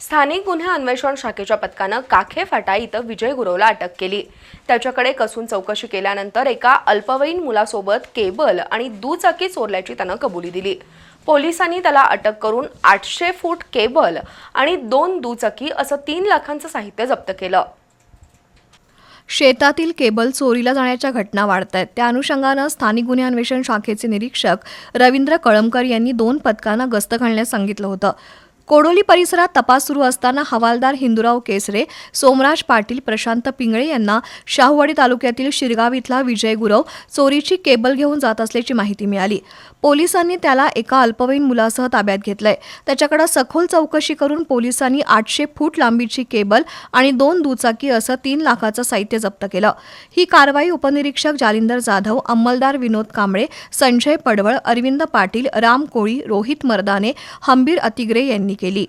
स्थानिक गुन्हे अन्वेषण शाखेच्या पथकानं काखे फाटा इथं विजय गुरवला अटक केली. त्याच्याकडे कसून चौकशी केल्यानंतर एका अल्पवयीन मुलासोबत केबल आणि दुचाकी चोरल्याची त्यानं कबुली दिली. पोलिसांनी त्याला अटक करून आठशे फूट केबल आणि दोन दुचाकी असं तीन लाखांचं साहित्य जप्त केलं. शेतातील केबल चोरीला जाण्याच्या घटना वाढत आहेत त्या अनुषंगानं स्थानिक गुन्हे अन्वेषण शाखेचे निरीक्षक रवींद्र कळमकर यांनी दोन पथकांना गस्त घालण्यास सांगितलं होतं. कोडोली परिसरात तपास सुरू असताना हवालदार हिंदुराव केसरे सोमराज पाटील प्रशांत पिंगळे यांना शाहूवाडी तालुक्यातील शिरगाव इथला विजय गुरव चोरीची केबल घेऊन जात असल्याची माहिती मिळाली. पोलिसांनी त्याला एका अल्पवयीन मुलासह ताब्यात घेतलंय. त्याच्याकडे सखोल चौकशी करून पोलिसांनी आठशे फूट लांबीची केबल आणि दोन दुचाकी असं तीन लाखाचं साहित्य जप्त केलं. ही कारवाई उपनिरीक्षक जालिंदर जाधव अंमलदार विनोद कांबळे संजय पडवळ अरविंद पाटील राम कोळी रोहित मर्दाने हंबीर अतिग्रे यांनी केली.